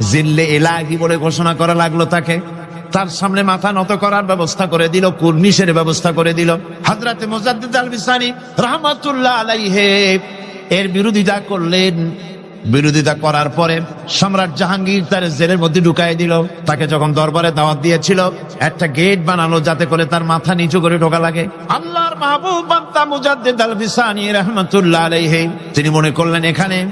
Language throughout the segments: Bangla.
জিল্লে এলাহি বলে ঘোষণা করা লাগল তাকে। তার সামনে মাথা নত করার ব্যবস্থা করে দিল, কুর্নিশের ব্যবস্থা করে দিল। হাজরাতে মোজাদ্দিদ আল বিসানি রহমাতুল্লাহ আলাইহে, এর বিরোধিতা করলেন। বিরোধিতা করার পরে সম্রাট জাহাঙ্গীর তার জেলের মধ্যে ঢুকাই দিল। তাকে যখন দরবারে দাওয়াত দিয়েছিল, একটা গেট বানানো যাতে করে তার মাথা নিচু করে ঢোকা লাগে। আল্লাহর মাহবুব তিনি মনে করলেন এখানে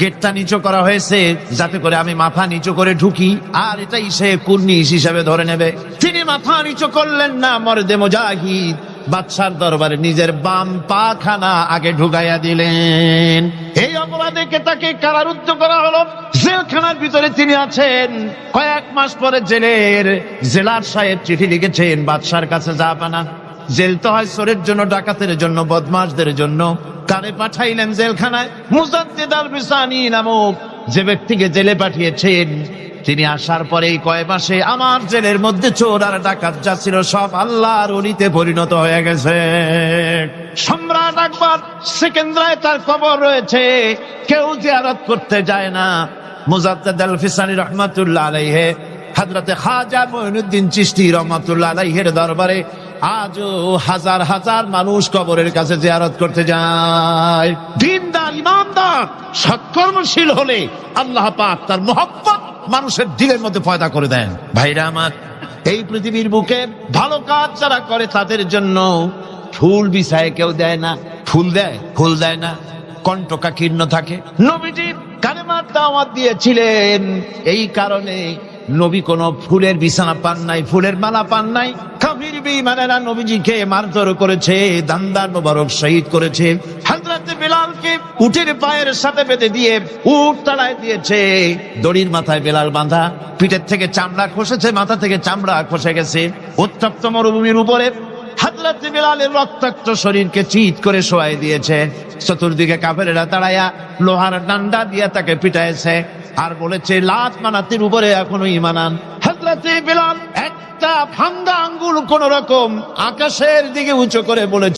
গেটটা নিচু করা হয়েছে, যাতে করে আমি মাথা নিচু করে ঢুকি। আর এটাই সে কুর্নিশ হিসাবে ধরে নেবে। তিনি মাথা নিচু করলেন না, মর্দে মুজাহিদ। বাদশার দরবারে নিজের বাম পা খানা আগে ঢুকাইয়া দিলেন। এই অপরাধে তাকে কারারুদ্ধ করা হলো? জেলখানার ভিতরে তিনি আছেন। কয়েক মাস পরে জেলের জেলার সাহেব চিঠি লিখেছেন, বাদশার কাছে যাবানা জেল তো হয় চোরের জন্য, ডাকাতের জন্য, বদমাশদের জন্য। কারে পাঠাইলেন জেলখানায়? মুজাদ্দিদ আল নামক যে ব্যক্তিকে জেলে পাঠিয়েছেন, তিনি আসার পরেই কয় মাসে আমার জেলের মধ্যে চোর আর ডাকাত যা ছিল সব আল্লাহর অলিতে পরিণত হয়ে গেছে। সম্রাট আকবর সেকেন্দ্রায় তার কবর রয়েছে। কেউ জিয়ারত করতে যায় না। মুজাদ্দাদ আল ফিসানি রহমাতুল্লাহ আলাইহে, হাজরতে খাজা মঈনুদ্দিন চিশতি রহমাতুল্লাহ আলাইহের দরবারে আজও হাজার হাজার মানুষ কবরের কাছে জিয়ারত করতে যায়। দিনদার ইমানদার সৎকর্মশীল হলে আল্লাহ পাক তার মোহাব্বত মানুষের দিলের মধ্যে পয়দা করে দেন। ভাইরা আমার, এই পৃথিবীর বুকে ভালো কাজ যারা করে তাদের জন্য ফুল বিছায় কেউ দেয় না। ফুল দেয় ফুল দেয় না। কণ্ঠকা কীর্ণ থাকে। নবীজি কালেমার দাওয়াত দিয়েছিলেন। এই কারণে নবী কোন ফুলের বিছানা পান নাই, ফুলের মালা পান নাই। কাফির বেঈমানেরা নবীজিকে মারধর করেছে, দান্দার মোবারক শহীদ করেছে। বেলালকে পায়ের বেঁধে দিয়ে তাড়ায় দিয়েছে। দড়ির মাথায় বাঁধা, পিঠের থেকে চামড়া খসেছে, মাথা থেকে চামড়া খসে গেছে। উত্তপ্ত মরুভূমির উপরে হাজরত বিলালের রক্তাক্ত শরীরকে চিৎ করে শোয়াই দিয়েছে। চতুর্দিকে কাফেরেরা দাঁড়ায়া লোহার ডান্ডা দিয়ে তাকে পিটাইছে। আর বলেছে লাত মানাতির উপরে এখনও ইমানান বিলাল একটা ভাঙ্গা আঙ্গুল কোন রকম আকাশের দিকে উঁচু করে বলেছে